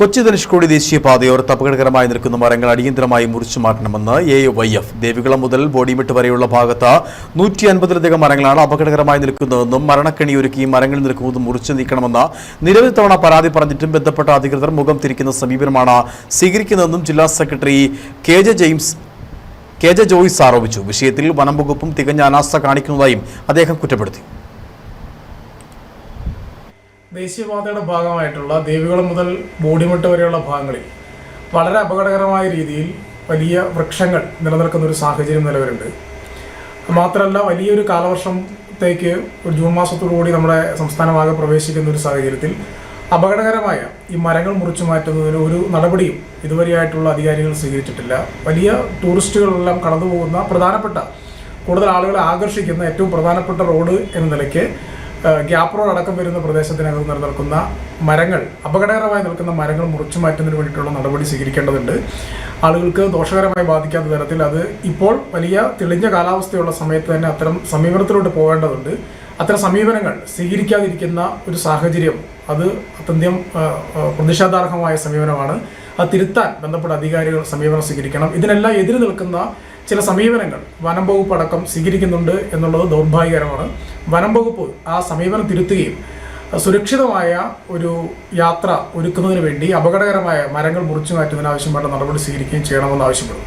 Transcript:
കൊച്ചി ധനുഷ്കോടി ദേശീയപാതയോരത്ത് അപകടകരമായി നിൽക്കുന്ന മരങ്ങൾ അടിയന്തരമായി മുറിച്ചു മാറ്റണമെന്ന് എ വൈ എഫ് ദേവികുളം മുതൽ ബോഡിമെട്ട് വരെയുള്ള ഭാഗത്ത് നൂറ്റി അൻപതിലധികം മരങ്ങളാണ് അപകടകരമായി നിൽക്കുന്നതെന്നും മരണക്കെണി ഒരുക്കി ഈ മരങ്ങളിൽ നിൽക്കുന്നതും മുറിച്ചു നീക്കണമെന്ന് നിരവധി തവണ പരാതി പറഞ്ഞിട്ടും ബന്ധപ്പെട്ട അധികൃതർ മുഖം തിരിക്കുന്ന സമീപനമാണ് സ്വീകരിക്കുന്നതെന്നും ജില്ലാ secretary K J James K J Joyce ആരോപിച്ചു. വിഷയത്തിൽ വനം വകുപ്പും തികഞ്ഞ അനാസ്ഥ കാണിക്കുന്നതായും അദ്ദേഹം കുറ്റപ്പെടുത്തി. ദേശീയപാതയുടെ ഭാഗമായിട്ടുള്ള ദേവികുളം മുതൽ ബോഡിമെട്ട് വരെയുള്ള ഭാഗങ്ങളിൽ വളരെ അപകടകരമായ രീതിയിൽ വലിയ വൃക്ഷങ്ങൾ നിലനിൽക്കുന്ന ഒരു സാഹചര്യം നിലവിലുണ്ട്. മാത്രമല്ല വലിയൊരു കാലവർഷത്തേക്ക് ഒരു ജൂൺ മാസത്തോടുകൂടി നമ്മുടെ സംസ്ഥാനമാകെ പ്രവേശിക്കുന്ന ഒരു സാഹചര്യത്തിൽ അപകടകരമായ ഈ മരങ്ങൾ മുറിച്ചു മാറ്റുന്നതിന് ഒരു നടപടിയും ഇതുവരെയായിട്ടുള്ള അധികാരികൾ സ്വീകരിച്ചിട്ടില്ല. വലിയ ടൂറിസ്റ്റുകളെല്ലാം കടന്നുപോകുന്ന പ്രധാനപ്പെട്ട കൂടുതൽ ആളുകളെ ആകർഷിക്കുന്ന ഏറ്റവും പ്രധാനപ്പെട്ട റോഡ് എന്ന നിലയ്ക്ക് ഏഹ്, ഗ്യാപ്പ് റോഡ് അടക്കം വരുന്ന പ്രദേശത്തിനകത്ത് നിലനിൽക്കുന്ന മരങ്ങൾ അപകടകരമായി നിൽക്കുന്ന മരങ്ങൾ മുറിച്ചു മാറ്റുന്നതിന് വേണ്ടിയിട്ടുള്ള നടപടി സ്വീകരിക്കേണ്ടതുണ്ട്. ആളുകൾക്ക് ദോഷകരമായി ബാധിക്കാത്ത തരത്തിൽ അത് ഇപ്പോൾ വലിയ തെളിഞ്ഞ കാലാവസ്ഥയുള്ള സമയത്ത് തന്നെ അത്തരം സമീപനത്തിലോട്ട് പോകേണ്ടതുണ്ട്. അത്തരം സമീപനങ്ങൾ സ്വീകരിക്കാതിരിക്കുന്ന ഒരു സാഹചര്യം അത് അത്യന്തം പ്രതിഷേധാർഹമായ സമീപനമാണ്. അത് തിരുത്താൻ ബന്ധപ്പെട്ട അധികാരികൾ സമീപനം സ്വീകരിക്കണം. ഇതിനെല്ലാം എതിര് നിൽക്കുന്ന ചില സമീപനങ്ങൾ. വനം വകുപ്പ് അടക്കം സ്വീകരിക്കുന്നുണ്ട് എന്നുള്ളത് ദൗർഭാഗ്യകരമാണ്. വനം വകുപ്പ് ആ സമീപനം തിരുത്തുകയും സുരക്ഷിതമായ ഒരു യാത്ര ഒരുക്കുന്നതിന് വേണ്ടി അപകടകരമായ മരങ്ങൾ മുറിച്ചു മാറ്റുന്നതിന് ആവശ്യമായ നടപടി സ്വീകരിക്കുകയും ചെയ്യണമെന്ന് ആവശ്യപ്പെടുന്നു.